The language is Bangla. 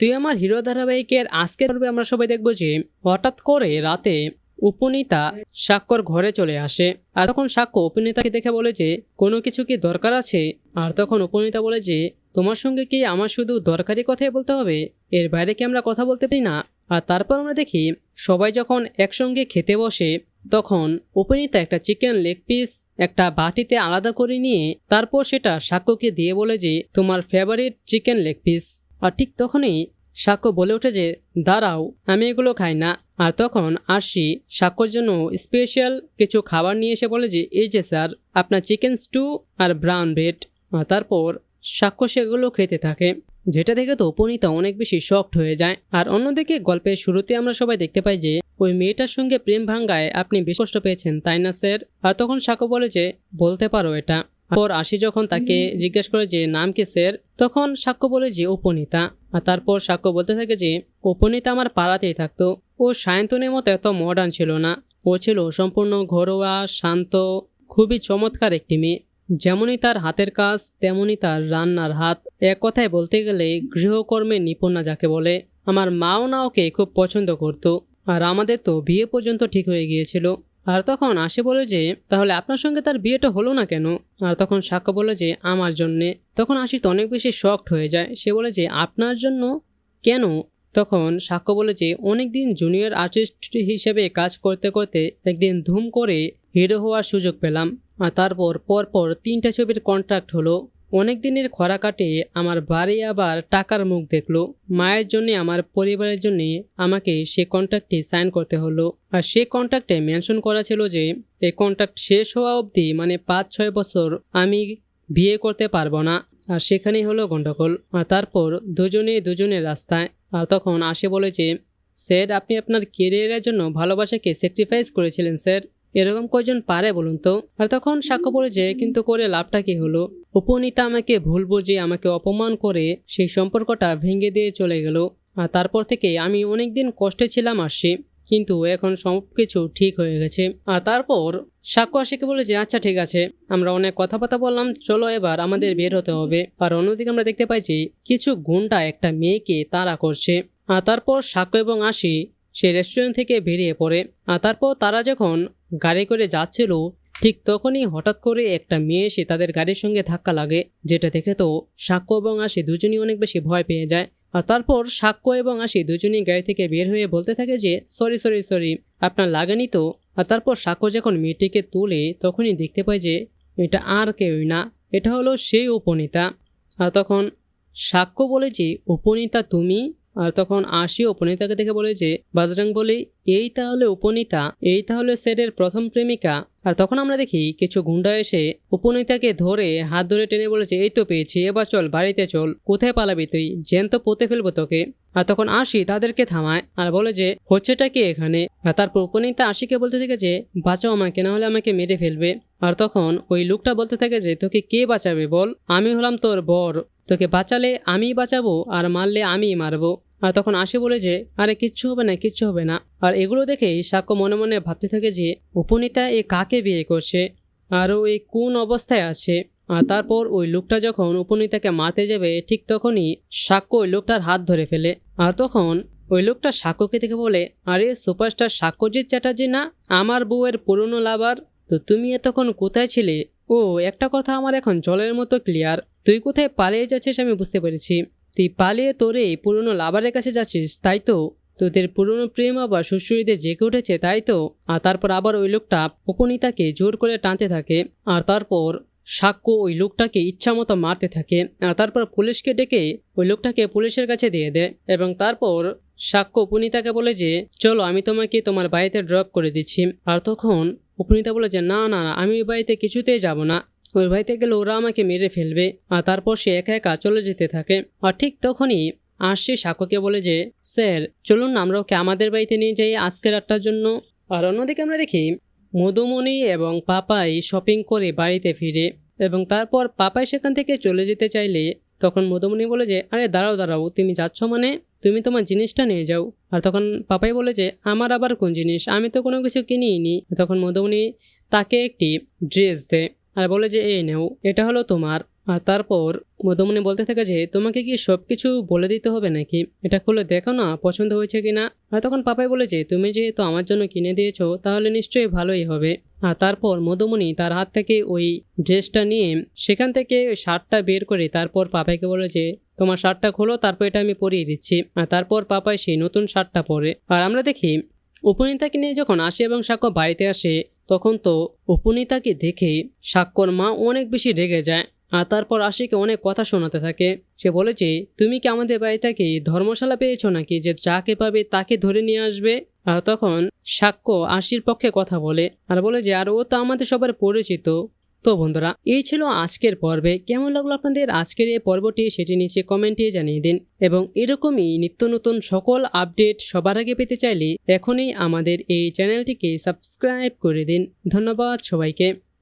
তুই আমার হিরো ধারাবাহিকের আজকের পর্বে আমরা সবাই দেখব যে হঠাৎ করে রাতে উপনীতা সাক্ষ্যর ঘরে চলে আসে। আর তখন সাক্ষ্য উপনীতাকে দেখে বলে যে, কোনো কিছু কি দরকার আছে? আর তখন উপনীতা বলে যে, তোমার সঙ্গে কি আমার শুধু দরকারি কথাই বলতে হবে? এর বাইরে কি আমরা কথা বলতে পারি না? আর তারপর আমরা দেখি, সবাই যখন একসঙ্গে খেতে বসে, তখন উপনীতা একটা চিকেন লেগ পিস একটা বাটিতে আলাদা করে নিয়ে, তারপর সেটা সাক্ষ্যকে দিয়ে বলে যে, তোমার ফেভারিট চিকেন লেগ পিস আর ঠিক তখনই সাক্ষ্য বলে ওঠে যে, দাঁড়াও, আমি এগুলো খাই না। আর তখন আসি সাক্ষ্যর জন্য স্পেশাল কিছু খাবার নিয়ে এসে বলে যে, এই যে স্যার, আপনার চিকেন স্টু আর ব্রাউন ব্রেড আর তারপর সাক্ষ্য সেগুলো খেতে থাকে। যেটা দেখে তো উপনীতা অনেক বেশি শকড হয়ে যায়। আর অন্যদিকে গল্পের শুরুতে আমরা সবাই দেখতে পাই যে, ওই মেয়েটার সঙ্গে প্রেম ভাঙ্গায় আপনি বেশ কষ্ট পেয়েছেন, তাই না, স্যার? আর তখন সাক্ষ্য বলে যে, বলতে পারো এটা। পর আশি যখন তাকে জিজ্ঞেস করে যে নাম কি স্যার? তখন সাক্ষ্য বলে যে উপনীতা। আর তারপর সাক্ষ্য বলতে থাকে যে উপনীতা আমার পাড়াতেই থাকতো। ও সায়ন্তনের মতো এত মডার্ন ছিল না। ও ছিল সম্পূর্ণ ঘরোয়া শান্ত খুবই চমৎকার একটি মেয়ে। যেমনই তার হাতের কাজ তেমনই তার রান্নার হাত। এক কথায় বলতে গেলে গৃহকর্মে নিপুণা যাকে বলে আমার মাও না ওকে খুব পছন্দ করত। আর আমাদের তো বিয়ে পর্যন্ত ঠিক হয়ে গিয়েছিল। আর তখন আসে বলে যে, তাহলে আপনার সঙ্গে তার বিয়েটা হলো না কেন? আর তখন সাক্ষ্য বলে যে, আমার জন্যে। তখন আশি তো অনেক বেশি শক্ট হয়ে যায়। সে বলে যে, আপনার জন্য কেন? তখন সাক্ষ্য বলে যে, অনেকদিন জুনিয়র আর্টিস্ট হিসেবে কাজ করতে করতে একদিন ধুম করে হিরো হওয়ার সুযোগ পেলাম। আর তারপর পরপর তিনটা ছবির কন্ট্রাক্ট হলো। অনেক দিনের খরা কাটে, আমার বাড়ি আবার টাকার মুখ দেখল। মায়ের জন্য, আমার পরিবারের জন্য আমাকে সে কন্ট্রাক্টটি সাইন করতে হলো। আর সে কন্ট্রাক্টে মেনশন করা ছিল যে এই কন্ট্রাক্ট শেষ হওয়া অবধি মানে পাঁচ, ছয় বছর আমি বিয়ে করতে পারব না। আর সেখানেই হলো গন্ডগোল। আর তারপর দুজনে দুজনের রাস্তায়। আর তখন আসে বলে যে, স্যার, আপনি আপনার কেরিয়ারের জন্য ভালোবাসাকে স্যাক্রিফাইস করেছিলেন, স্যার। এরকম কয়জন পারে বলুন তো? আর তখন সাক্ষ্য পড়ে যে, কিন্তু করে লাভটা কি হলো? উপনীতা আমাকে ভুল বুঝে আমাকে অপমান করে সেই সম্পর্কটা ভেঙে দিয়ে চলে গেল। আর তারপর থেকে আমি অনেকদিন কষ্টে ছিলাম আসছি কিন্তু এখন সব কিছু ঠিক হয়ে গেছে। আর তারপর সাক্ষ্য আশিকে বলে যে আচ্ছা ঠিক আছে, আমরা অনেক কথাবার্তা বললাম, চলো এবার আমাদের বের হতে হবে। আর অন্যদিকে আমরা দেখতে পাইছি কিছু গুন্ডা একটা মেয়েকে তাড়া করছে। আর তারপর সাক্ষ্য এবং আশি সে রেস্টুরেন্ট থেকে বেরিয়ে পড়ে। আর তারপর তারা যখন গাড়ি করে যাচ্ছিল ঠিক তখনই হঠাৎ করে একটা মেয়ে এসে তাদের গাড়ির সঙ্গে ধাক্কা লাগে, যেটা দেখে তো সাক্ষ্য এবং আশি দুজনই অনেক বেশি ভয় পেয়ে যায়। আর তারপর সাক্ষ্য এবং আশি দুজনই গাড়ি থেকে বের হয়ে বলতে থাকে যে, সরি সরি সরি, আপনার লাগেনি তো? আর তারপর সাক্ষ্য যখন মেয়েটিকে তুলে, তখনই দেখতে পায় যে, এটা আর কেউই না, এটা হলো সেই উপনীতা। আর তখন সাক্ষ্য বলে যে, উপনীতা তুমি? আর তখন আশি উপনীতাকে দেখে বলে যে, বাজরাং বলে, এই তাহলে উপনীতা, এই তাহলে সেটের প্রথম প্রেমিকা। আর তখন আমরা দেখি কিছু গুন্ডা এসে উপনীতাকে ধরে হাত ধরে টেনে বলেছে এই তো পেয়েছি, এবার চল বাড়িতে চল, কোথায় পালাবি তুই? জ্যান তো পোতে ফেলব তোকে। আর তখন আশি তাদেরকে থামায় আর বলে যে, হচ্ছেটা কি এখানে? আর তারপর উপনীতা আশিকে বলতে থাকে যে, বাঁচাও আমাকে, না হলে আমাকে মেরে ফেলবে। আর তখন ওই লোকটা বলতে থাকে যে, তোকে কে বাঁচাবে বল? আমি হলাম তোর বর। তোকে বাঁচালে আমিই বাঁচাবো আর মারলে আমিই মারবো। আর তখন আসে বলে যে, আরে, কিচ্ছু হবে না, কিচ্ছু হবে না। আর এগুলো দেখেই সাক্ষ্য মনে মনে ভাবতে থাকে যে, উপনীতা এ কাকে বিয়ে করছে? আর ও এই কোন অবস্থায় আছে? আর তারপর ওই লোকটা যখন উপনীতাকে মারতে যাবে, ঠিক তখনই সাক্ষ্য ওই লোকটার হাত ধরে ফেলে। আর তখন ওই লোকটা সাক্ষ্যকে দেখে বলে, আরে, সুপারস্টার সাক্ষ্যজিৎ চ্যাটার্জি না? আমার বউয়ের পুরনো লাভার? তো তুমি এতক্ষণ কোথায় ছিলে? ও, একটা কথা আমার এখন জলের মতো ক্লিয়ার তুই কোথায় পালিয়ে যাচ্ছিস আমি বুঝতে পেরেছি। তুই পালিয়ে তোরে এই পুরনো লাভারের কাছে যাচ্ছিস, তাই তো? তোদের পুরনো প্রেম আবার শ্বশুরিদের জেগে উঠেছে, তাই তো? আর তারপর আবার ওই লোকটা উপনীতাকে জোর করে টানতে থাকে, আর তারপর সাক্ষ্য ওই লোকটাকে ইচ্ছা মতো মারতে থাকে, আর তারপর পুলিশকে ডেকে ওই লোকটাকে পুলিশের কাছে দিয়ে দেয়, এবং তারপর সাক্ষ্য উপনীতাকে বলে যে, চলো, আমি তোমাকে তোমার বাড়িতে ড্রপ করে দিচ্ছি। আর তখন উপনীতা বলে যে না না, আমি ওই বাড়িতে কিছুতেই যাব না। ওই বাড়িতে গেলে ওরা আমাকে মেরে ফেলবে, আর তারপর সে একা একা চলে যেতে থাকে। আর ঠিক তখনই আসছে সাক্ষ্যকে বলে যে, স্যার, চলুন আমরা ওকে আমাদের বাড়িতে নিয়ে যাই আজকের আটটার জন্য। আর অন্যদিকে আমরা দেখি, মধুমণি এবং পাপাই শপিং করে বাড়িতে ফিরে। এবং তারপর পাপাই সেখান থেকে চলে যেতে চাইলে, তখন মধুমণি বলে যে, আরে, দাঁড়াও দাঁড়াও, তুমি যাচ্ছ মানে? তুমি তোমার জিনিসটা নিয়ে যাও। আর তখন পাপাই বলে যে, আমার আবার কোন জিনিস? আমি তো কোনো কিছু কিনিই নি তখন মধুমণি তাকে একটি ড্রেস দেয়। আর বলে যে, এই নেও, এটা হলো তোমার। আর তারপর মধুমণি বলতে থাকে যে, তোমাকে কি সব কিছু বলে দিতে হবে নাকি? এটা খুলে দেখো না, পছন্দ হয়েছে কিনা? আর তখন পাপাই বলে যে, তুমি যেহেতু আমার জন্য কিনে দিয়েছ, তাহলে নিশ্চয়ই ভালোই হবে। আর তারপর মধুমণি তার হাত থেকে ওই ড্রেসটা নিয়ে সেখান থেকে ওই শার্টটা বের করে তারপর পাপাইকে বলে যে, তোমার শার্টটা খোলো, তারপর এটা আমি পরিয়ে দিচ্ছি। আর তারপর পাপাই সেই নতুন শার্টটা পরে। আর আমরা দেখি, উপনীতাকে নিয়ে যখন আসে এবং সাক্ষ্য বাড়িতে আসে তখন তো উপনীতাকে দেখে সাক্ষ্যর মা অনেক বেশি রেগে যায়, আর তারপর আশিকে অনেক কথা শোনাতে থাকে। সে বলেছে তুমি কি আমাদের বাড়ি থেকে ধর্মশালা পেয়েছ নাকি যে যাকে পাবে তাকে ধরে নিয়ে আসবে? আর তখন সাক্ষ্য আশির পক্ষে কথা বলে, আর বলে যে, আর ও তো আমাদের সবার পরিচিত। তো বন্ধুরা, এই ছিল আজকের পর্বে। কেমন লাগল আপনাদের আজকের এই পর্বটি সেটি নিচে কমেন্টে জানিয়ে দিন। এবং এরকমই নিত্য নতুন সকল আপডেট সবার আগে পেতে চাইলে এখনই আমাদের এই চ্যানেলটিকে সাবস্ক্রাইব করে দিন। ধন্যবাদ সবাইকে।